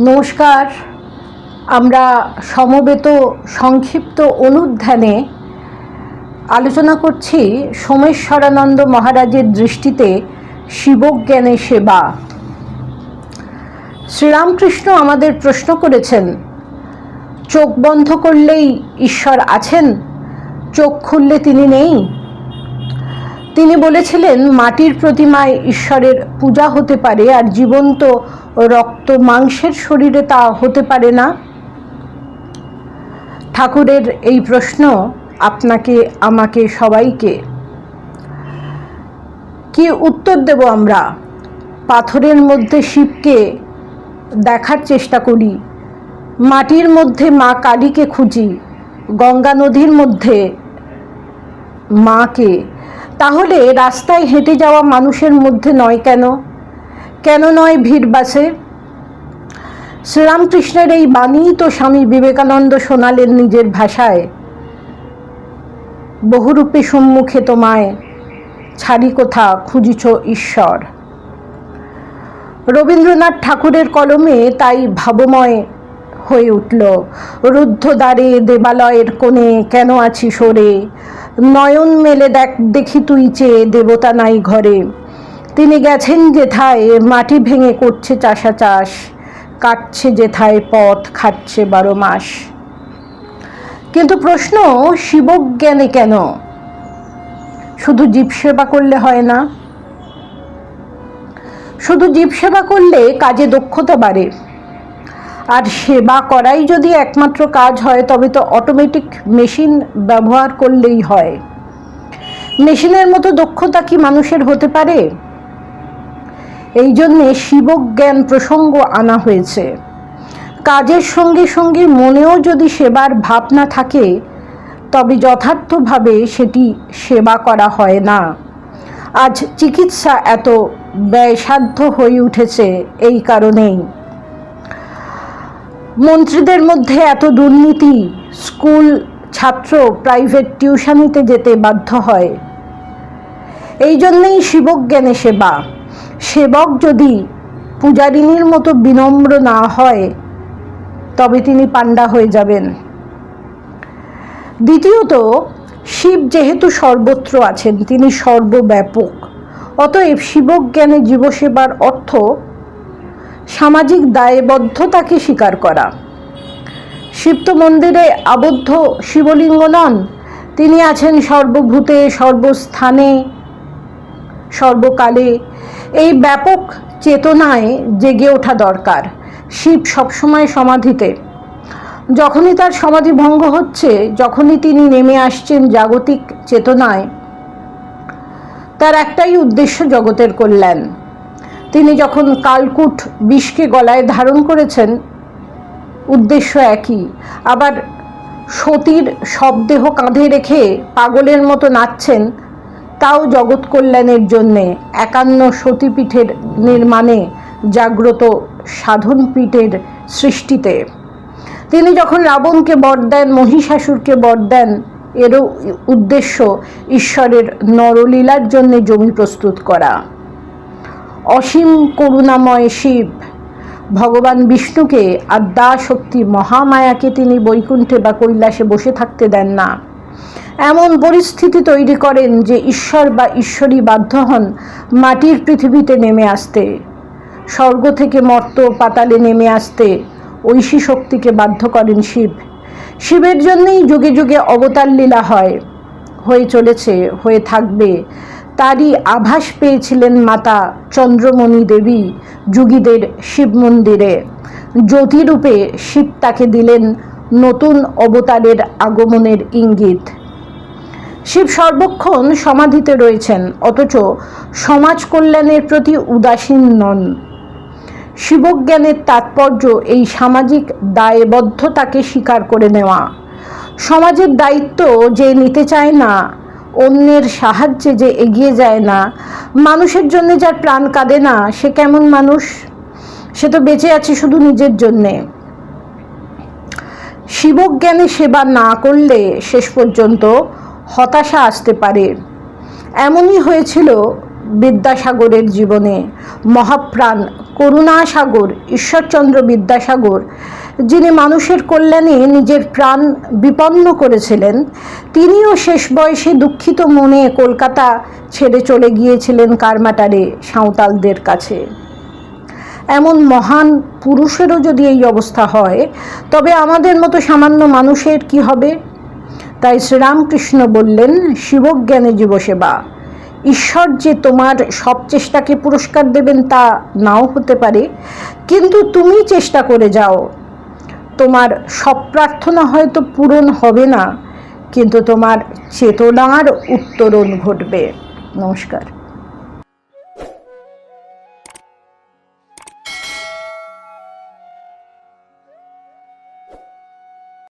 নমস্কার। আমরা সমবেত সংক্ষিপ্ত অনুধ্যানে আলোচনা করছি সোমেশ্বরানন্দ মহারাজের দৃষ্টিতে শিবজ্ঞানে সেবা। শ্রীরামকৃষ্ণ আমাদের প্রশ্ন করেছেন, চোখ বন্ধ করলেই ঈশ্বর আছেন? চোখ খুললে তিনি নেই? তিনি বলেছিলেন, মাটির প্রতিমায় ঈশ্বরের পূজা হতে পারে আর জীবন্ত রক্ত মাংসের শরীরে তা হতে পারে না। ঠাকুরের এই প্রশ্ন আপনাকে, আমাকে, সবাইকে। কি উত্তর দেব আমরা? পাথরের মধ্যে শিবকে দেখার চেষ্টা করি। মাটির মধ্যে মা কালীকে খুঁজি, গঙ্গা নদীর মধ্যে মাকে। তাহলে রাস্তায় হেঁটে যাওয়া মানুষের মধ্যে নয় কেন? কেন নয় ভিড় বাসে? শ্রীরামকৃষ্ণের এই বাণী তো স্বামী বিবেকানন্দ শোনালেন নিজের ভাষায়। বহুরূপে সম্মুখে তোমায় ছাড়ি কোথা খুঁজিছ ঈশ্বর? রবীন্দ্রনাথ ঠাকুরের কলমে তাই ভাবময় হয়ে উঠল রুদ্ধ দ্বারে দেবালয়ের কোণে কেন আছি সরে নয়ন মেলে দেখ দেখি তুই চেয়ে, দেবতা নাই ঘরে। তিনি গেছেন যেথায় মাটি ভেঙে করছে চাষা চাষ, কাটছে যেথায় পথ খাচ্ছে বারো মাস। কিন্তু প্রশ্ন, শিবজ্ঞানে কেন? শুধু জীব সেবা করলে হয় না। শুধু জীব সেবা করলে কাজে দক্ষতা বাড়ে। আর সেবা করাই যদি একমাত্র কাজ হয়, তবে তো অটোমেটিক মেশিন ব্যবহার করলেই হয়। মেশিনের মতো দক্ষতা কি মানুষের হতে পারে? এই জন্যে শিবজ্ঞান প্রসঙ্গ আনা হয়েছে। কাজের সঙ্গে সঙ্গে মনেও যদি সেবার ভাবনা থাকে, তবে যথার্থভাবে সেটি সেবা করা হয় না। আজ চিকিৎসা এত ব্যয়সাধ্য হয়ে উঠেছে এই কারণেই। মন্ত্রীদের মধ্যে এত দুর্নীতি, স্কুল ছাত্র প্রাইভেট টিউশনিতে যেতে বাধ্য হয়। এই জন্যেই শিবজ্ঞানে সেবা। সেবক যদি পূজারিনীর মতো বিনম্র না হয়, তবে তিনি পাণ্ডা হয়ে যাবেন। দ্বিতীয়ত, শিব যেহেতু সর্বত্র আছেন, তিনি সর্বব্যাপক। অতএব শিবজ্ঞানে জীবসেবার অর্থ সামাজিক দায়বদ্ধতাকে স্বীকার করা। শিব তো মন্দিরে আবদ্ধ শিবলিঙ্গ নন তিনি আছেন সর্বভূতে, সর্বস্থানে, সর্বকালে এই ব্যাপক চেতনায় জেগে ওঠা দরকার। শিব সবসময় সমাধিতে। যখনই তার সমাধি ভঙ্গ হচ্ছে, যখনই তিনি নেমে আসছেন জাগতিক চেতনায়, তার একটাই উদ্দেশ্য জগতের কল্যাণ। তিনি যখন কালকুট বিষকে গলায় ধারণ করেছেন, উদ্দেশ্য একই। আবার সতীর শবদেহ কাঁধে রেখে পাগলের মতো নাচছেন তাও জগৎ কল্যাণের জন্যে একান্ন সতীপীঠের নির্মাণে জাগ্রত সাধনপীঠের সৃষ্টিতে। তিনি যখন রাবণকে বর দেন, মহিষাসুরকে বর দেন, এরও উদ্দেশ্য ঈশ্বরের নরলীলার জন্য জমি প্রস্তুত করা। অসীম করুণাময় শিব ভগবান বিষ্ণুকে আদ্যা শক্তি মহামায়াকে তিনি বৈকুণ্ঠে বা কৈলাসে বসে থাকতে দেন না। এমন পরিস্থিতি তৈরি করেন যে ঈশ্বর বা ঈশ্বরী বাধ্য হন মাটির পৃথিবীতে নেমে আসতে। স্বর্গ থেকে মর্ত পাতালে নেমে আসতে ঐশী শক্তিকে বাধ্য করেন শিব। শিবের জন্যেই যুগে যুগে অবতার লীলা হয়। হয়ে চলেছে, হয়ে থাকবে। তারই আভাস পেয়েছিলেন মাতা চন্দ্রমণি দেবী যুগীদের শিব মন্দিরে। জ্যোতিরূপে শিব তাকে দিলেন নতুন অবতারের আগমনের ইঙ্গিত। শিব সর্বক্ষণ সমাধিতে রয়েছেন, অথচ সমাজ কল্যাণের প্রতি উদাসীন নন। শিবজ্ঞানের তাৎপর্য এই সামাজিক দায়বদ্ধতাকে স্বীকার করে নেওয়া। সমাজের দায়িত্ব যে নিতে চায় না, অন্যের সাহায্যে যে এগিয়ে যায় না, মানুষের জন্য যার প্রাণ কাঁদে না, সে কেমন মানুষ? সে তো বেঁচে আছে শুধু নিজের জন্যে। শিবজ্ঞানে সেবা না করলে শেষ পর্যন্ত হতাশা আসতে পারে। এমনই হয়েছিল বিদ্যাসাগরের জীবনে। মহাপ্রাণ করুণা সাগর ঈশ্বরচন্দ্র বিদ্যাসাগর, যিনি মানুষের কল্যাণে নিজের প্রাণ বিপন্ন করেছিলেন, তিনিও শেষ বয়সে দুঃখিত মনে কলকাতা ছেড়ে চলে গিয়েছিলেন কারমাটারে সাঁওতালদের কাছে। এমন মহান পুরুষেরও যদি এই অবস্থা হয়, তবে আমাদের মতো সামান্য মানুষের কি হবে? তাই শ্রীরামকৃষ্ণ বললেন, শিবজ্ঞানে জীবসেবা। ঈশ্বর যে তোমার সব চেষ্টাকে পুরস্কার দেবেন তা নাও হতে পারে, কিন্তু তুমি চেষ্টা করে যাও। তোমার সব প্রার্থনা হয়তো পূরণ হবে না, কিন্তু তোমার চেতনার উত্তরণ ঘটবে। নমস্কার।